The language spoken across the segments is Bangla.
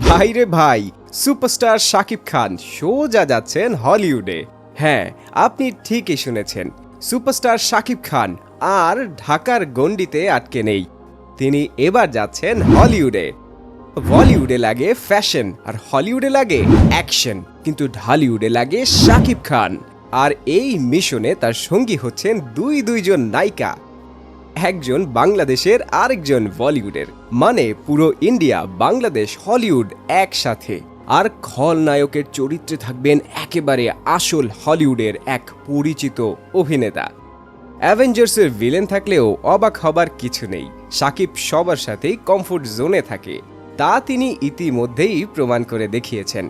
ভাইরে ভাই, সুপারস্টার শাকিব খান সোজা যাচ্ছেন হলিউডে। হ্যাঁ আপনি ঠিকই শুনেছেন, সুপারস্টার শাকিব খান আর ঢাকার গণ্ডিতে আটকে নেই। তিনি এবার যাচ্ছেন হলিউডে। বলিউডে লাগে ফ্যাশন আর হলিউডে লাগে অ্যাকশন, কিন্তু ঢালিউডে লাগে শাকিব খান। আর এই মিশনে তার সঙ্গী হচ্ছেন দুই দুইজন নায়িকা। একজন বাংলাদেশের আরেকজন বলিউডের। মানে পুরো ইন্ডিয়া, বাংলাদেশ, হলিউড একসাথে। আর খলনায়কের চরিত্রে থাকবেন একেবারে আসল হলিউডের এক পরিচিত অভিনেতা। অ্যাভেঞ্জার্সের ভিলেন থাকলেও অবাক হবার কিছু নেই। সাকিব সবার সাথেই কমফোর্ট জোনে থাকে। তা তিনি ইতিমধ্যেই প্রমাণ করে দেখিয়েছেন।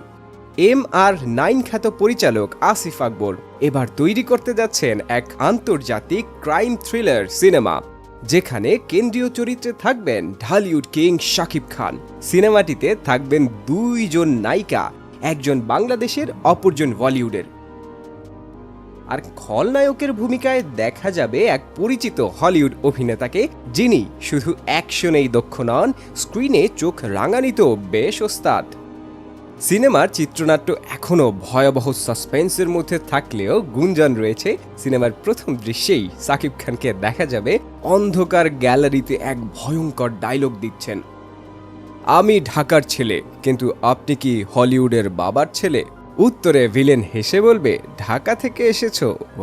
এম আর নাইন খ্যাত পরিচালক আসিফ আকবর এবার তৈরি করতে যাচ্ছেন এক আন্তর্জাতিক ক্রাইম থ্রিলার সিনেমা। যেখানে কেন্দ্রীয় চরিত্রে থাকবেন ঢালিউড কিং শাকিব খান। সিনেমাটিতে থাকবেন দুইজন নায়িকা, একজন বাংলাদেশের, অপরজন বলিউডের। আর খলনায়কের ভূমিকায় দেখা যাবে এক পরিচিত হলিউড অভিনেতাকে, যিনি শুধু অ্যাকশনেই দক্ষ নন, স্ক্রিনে চোখ রাঙানিত বেশ ওস্তাদ। সিনেমার চিত্রনাট্য এখনও ভয়াবহ সাসপেন্সের মধ্যে থাকলেও গুঞ্জন রয়েছে, সিনেমার প্রথম দৃশ্যেই সাকিব খানকে দেখা যাবে অন্ধকার গ্যালারিতে এক ভয়ঙ্কর ডায়লগ দিচ্ছেন। আমি ঢাকার ছেলে, কিন্তু আপনি কি হলিউডের বাবার ছেলে? উত্তরে ভিলেন হেসে বলবে, ঢাকা থেকে এসেছ,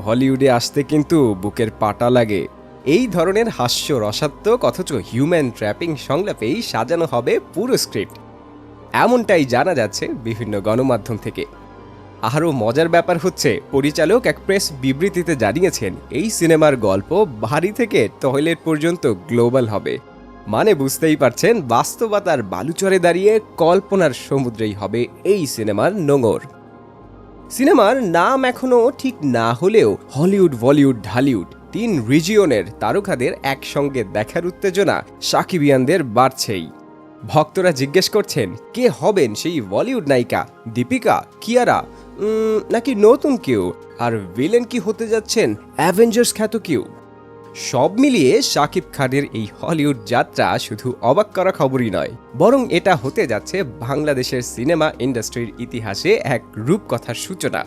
হলিউডে আসতে কিন্তু বুকের পাটা লাগে। এই ধরনের হাস্য রসাত্মক অথচ হিউম্যান ট্র্যাপিং সংলাপেই সাজানো হবে পুরো স্ক্রিপ্ট এমনটাই জানা যাচ্ছে বিভিন্ন গণমাধ্যম থেকে। আরও মজার ব্যাপার হচ্ছে, পরিচালক এক প্রেস বিবৃতিতে জানিয়েছেন, এই সিনেমার গল্প ভারী থেকে টয়লেট পর্যন্ত গ্লোবাল হবে। মানে বুঝতেই পারছেন, বাস্তবতার বালুচরে দাঁড়িয়ে কল্পনার সমুদ্রেই হবে এই সিনেমার নোঙর। সিনেমার নাম এখনও ঠিক না হলেও হলিউড, বলিউড, ঢালিউড তিন রিজিয়নের তারকাদের একসঙ্গে দেখার উত্তেজনা সাকিবিয়ানদের বাড়ছেই। ভক্তরা জিজ্ঞেস করছেন, কে হবেন সেই বলিউড নায়িকা? দীপিকা? কিয়ারা? নাকি নতুন কেউ? আর ভিলেন কি হতে যাচ্ছেন? অ্যাভেঞ্জার্স খ্যাত কেউ? সব মিলিয়ে শাকিব খানের এই হলিউড যাত্রা শুধু অবাক করা খবরই নয়, বরং এটা হতে যাচ্ছে বাংলাদেশের সিনেমা ইন্ডাস্ট্রির ইতিহাসে এক রূপকথার সূচনা,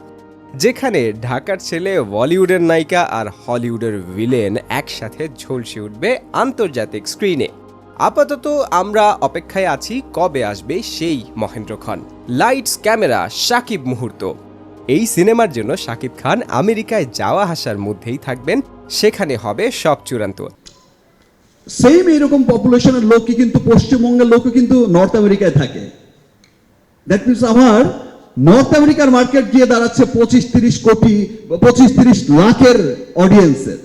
যেখানে ঢাকার ছেলে বলিউডের নায়িকা আর হলিউডের ভিলেন একসাথে ঝলসে উঠবে আন্তর্জাতিক স্ক্রিনে আপাতত আমরা অপেক্ষায় আছি কবে আসবে সেই মহেন্দ্র খান লাইটস ক্যামেরা সাকিব মুহূর্ত। এই সিনেমার জন্য শাকিব খান আমেরিকায় যাওয়া আসার মধ্যেই থাকবেন, সেখানে হবে সব চূড়ান্ত। সেম এরকম পপুলেশনের লোকই কিন্তু পশ্চিমবঙ্গের লোকও কিন্তু নর্থ আমেরিকায় থাকে। দ্যাট মিনস আমার নর্থ আমেরিকার মার্কেট গিয়ে দাঁড়াচ্ছে পঁচিশ তিরিশ কোটি, পঁচিশ তিরিশ লাখের অডিয়েন্সের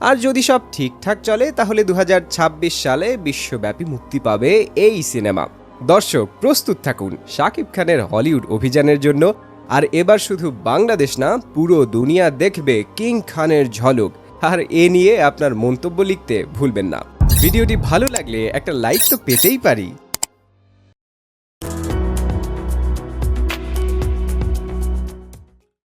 আর যদি সব ঠিকঠাক চলে, তাহলে দু হাজার ছাব্বিশ সালে বিশ্বব্যাপী মুক্তি পাবে এই সিনেমা। দর্শক, প্রস্তুত থাকুন শাকিব খানের হলিউড অভিযানের জন্য। আর এবার শুধু বাংলাদেশ না, পুরো দুনিয়া দেখবে কিং খানের ঝলক। আর এ নিয়ে আপনার মন্তব্য লিখতে ভুলবেন না। ভিডিওটি ভালো লাগলে একটা লাইক তো পেতেই পারি।